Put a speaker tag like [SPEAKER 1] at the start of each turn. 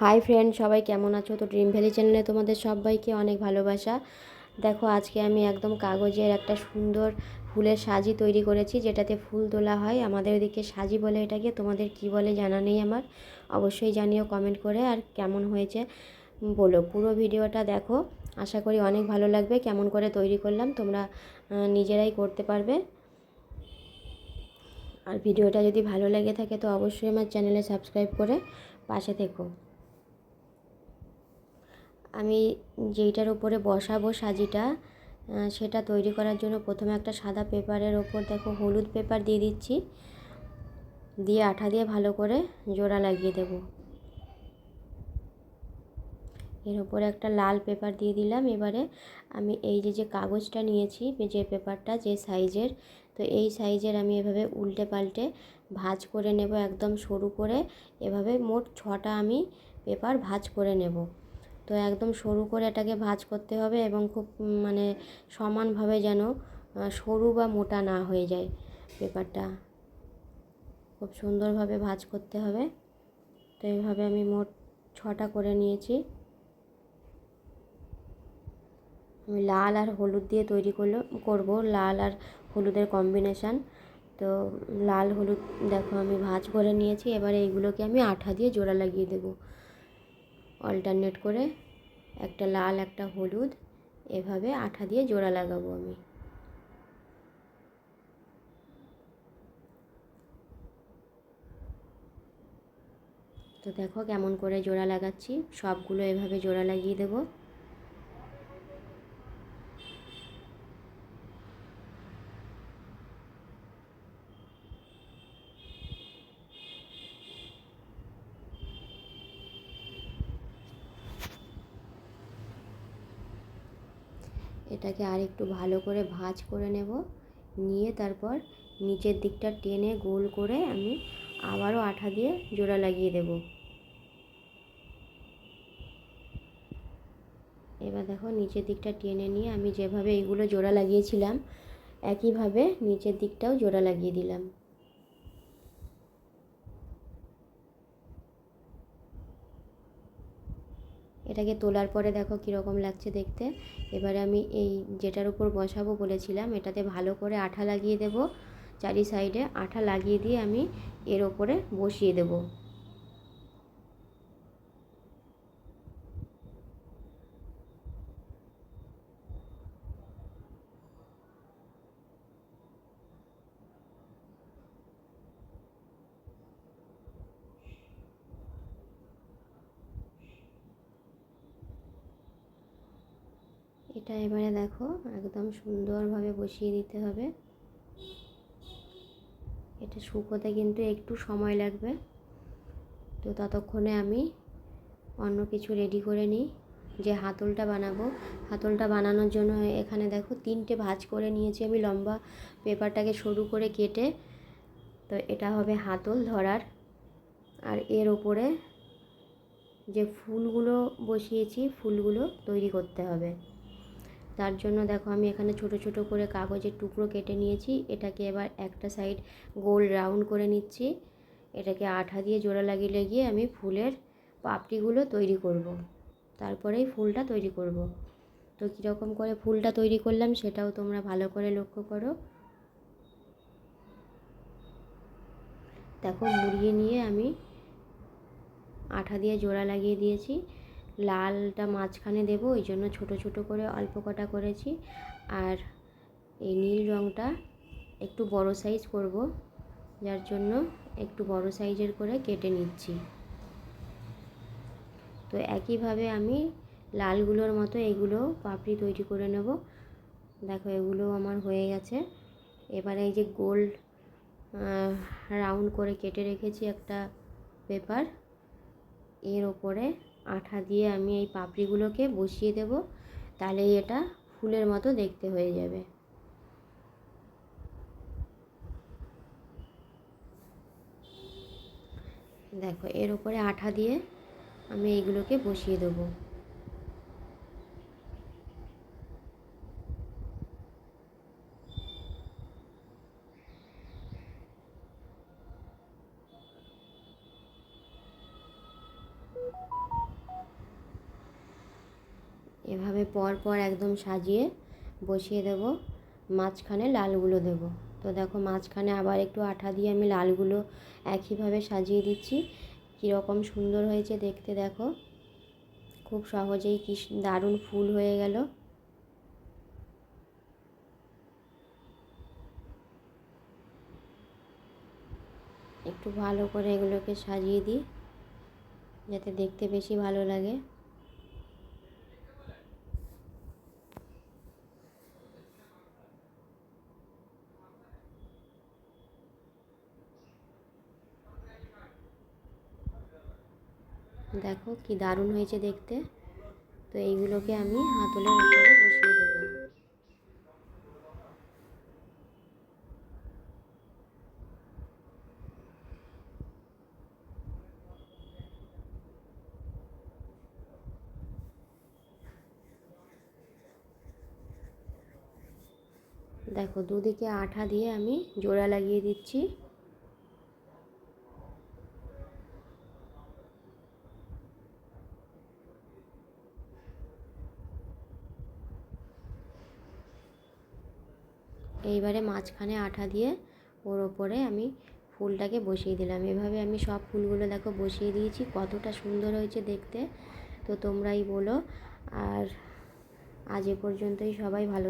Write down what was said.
[SPEAKER 1] Hi friend, সবাই কেমন আছো? তো ড্রিম ভ্যালি চ্যানেলে তোমাদের সবাইকে অনেক ভালোবাসা। দেখো, আজকে আমি একদম কাগজের একটা সুন্দর ফুলের সাজি তৈরি করেছি, যেটাতে ফুল তোলা হয়। আমাদের এদিকে সাজি বলে এটাকে, তোমাদের কি বলে জানা নেই আমার। অবশ্যই জানিও কমেন্ট করে আর কেমন হয়েছে বলো। পুরো ভিডিওটা দেখো, আশা করি অনেক ভালো লাগবে। কেমন করে তৈরি করলাম, তোমরা নিজেরাই করতে পারবে। আর ভিডিওটা যদি ভালো লেগে থাকে, তো অবশ্যই আমার চ্যানেলে সাবস্ক্রাইব করে পাশে থেকো। আমি যেইটার উপরে বসাবো সাজিটা সেটা তৈরি করার জন্য প্রথমে একটা সাদা পেপারের ওপর দেখো হলুদ পেপার দিয়ে দিচ্ছি। দিয়ে আঠা দিয়ে ভালো করে জোড়া লাগিয়ে দেব। এর উপরে একটা লাল পেপার দিয়ে দিলাম। এবারে আমি এই যে যে কাগজটা নিয়েছি, যে পেপারটা, যে সাইজের, তো এই সাইজের আমি এভাবে উল্টে পাল্টে ভাজ করে নেব একদম সরু করে। এভাবে মোট ছটা আমি পেপার ভাজ করে নেব। তো একদম সরু করে এটাকে ভাজ করতে হবে এবং খুব মানে সমানভাবে যেন সরু বা মোটা না হয়ে যায় পেপারটা। খুব সুন্দরভাবে ভাজ করতে হবে। তো এইভাবে আমি মোট ছটা করে নিয়েছি। আমি লাল আর হলুদ দিয়ে তৈরি করল, করব লাল আর হলুদের কম্বিনেশান। তো লাল হলুদ দেখো আমি ভাজ করে নিয়েছি, এবারে এইগুলোকে আমি আঠা দিয়ে জোড়া লাগিয়ে দেবো। অল্টারনেট করে একটা লাল, একটা হলুদ, এভাবে আঠা দিয়ে জোড়া লাগাবো আমি। তো দেখো কেমন করে জোড়া লাগাচ্ছি, সবগুলো এভাবে জোড়া লাগিয়ে দেবো। এটাকে আর একটু ভালো করে ভাজ করে নেব। নিয়ে তারপর নিচের দিকটা টেনে গোল করে আমি আবারও আঠা দিয়ে জোড়া লাগিয়ে দেব। এবার দেখো নিচের দিকটা টেনে নিয়ে আমি যেভাবে এইগুলো জোড়া লাগিয়েছিলাম, একইভাবে নিচের দিকটাও জোড়া লাগিয়ে দিলাম। এটাকে তোলার পরে দেখো কীরকম লাগছে দেখতে। এবারে আমি এই যেটার উপর বসাবো বলেছিলাম, এটাতে ভালো করে আঠা লাগিয়ে দেব। চারি সাইডে আঠা লাগিয়ে দিয়ে আমি এর ওপরে বসিয়ে দেবো। এটা এবারে দেখো, একদম সুন্দরভাবে বসিয়ে দিতে হবে। এটা শুকোতে কিন্তু একটু সময় লাগবে। তো ততক্ষণে আমি অন্য কিছু রেডি করে নিই। যে হাতলটা বানাবো, হাতলটা বানানোর জন্য এখানে দেখো তিনটে ভাজ করে নিয়েছি আমি লম্বা পেপারটাকে সরু করে কেটে। তো এটা হবে হাতল ধরার। আর এর ওপরে যে ফুলগুলো বসিয়েছি, ফুলগুলো তৈরি করতে হবে। তার জন্য দেখো আমি এখানে ছোট ছোট করে কাগজের টুকরো কেটে নিয়েছি এটাকে এবার একটা সাইড গোল রাউন্ড করে নিচ্ছি এটাকে আঠা দিয়ে জোড়া লাগিয়ে লাগিয়ে আমি ফুলের পাপড়িগুলো তৈরি করব। তারপরেই ফুলটা তৈরি করব। তো কীরকম করে ফুলটা তৈরি করলাম সেটাও তোমরা ভালো করে লক্ষ্য করো দেখো মুড়িয়ে নিয়ে আমি আঠা দিয়ে জোড়া লাগিয়ে দিয়েছি লালটা মাঝখানে দেব ওই জন্য ছোট ছোট করে অল্প কটা করেছি। আর এই নীল রঙটা একটু বড় সাইজ করব, যার জন্য একটু বড় সাইজের করে কেটে নিচ্ছি। তো একইভাবে আমি লালগুলোর মতো এগুলো পাপড়ি তৈরি করে নেব। দেখো, এগুলো আমার হয়ে গেছে। এবারে এই যে গোল রাউন্ড করে কেটে রেখেছি একটা পেপার। এর ওপরে আঠা দিয়ে আমি এই পাপড়িগুলোকে বসিয়ে দেব তাহলে এটা ফুলের মতো দেখতে হয়ে যাবে। দেখো, এর উপরে আঠা দিয়ে আমি এইগুলোকে বসিয়ে দেবো। এভাবে পর পর একদম সাজিয়ে বসিয়ে দেব। মাঝখানে লালগুলো দেব। তো দেখো মাঝখানে আবার একটু আঠা দিয়ে আমি লালগুলো একইভাবে সাজিয়ে দিচ্ছি। কীরকম সুন্দর হয়েছে দেখতে দেখো। খুব সহজেই কি দারুণ ফুল হয়ে গেল। একটু ভালো করে এগুলোকে সাজিয়ে দিই, যাতে দেখতে বেশি ভালো লাগে। দেখো কি দারুণ হয়েছে দেখতে। তো এইগুলোকে আমি হাতলের উপরে বসিয়ে দেবো। দেখো দুদিকে আঠা দিয়ে আমি জোড়া লাগিয়ে দিচ্ছি। এইবারে মাঝখানে আঠা দিয়ে ওর ওপরে আমি ফুলটাকে বসিয়ে দিলাম। এভাবে আমি সব ফুলগুলো দেখো বসিয়ে দিয়েছি, কতটা সুন্দর হয়েছে দেখতে। তো তোমরাই বলো। আর আজ এ পর্যন্তই সবাই ভালো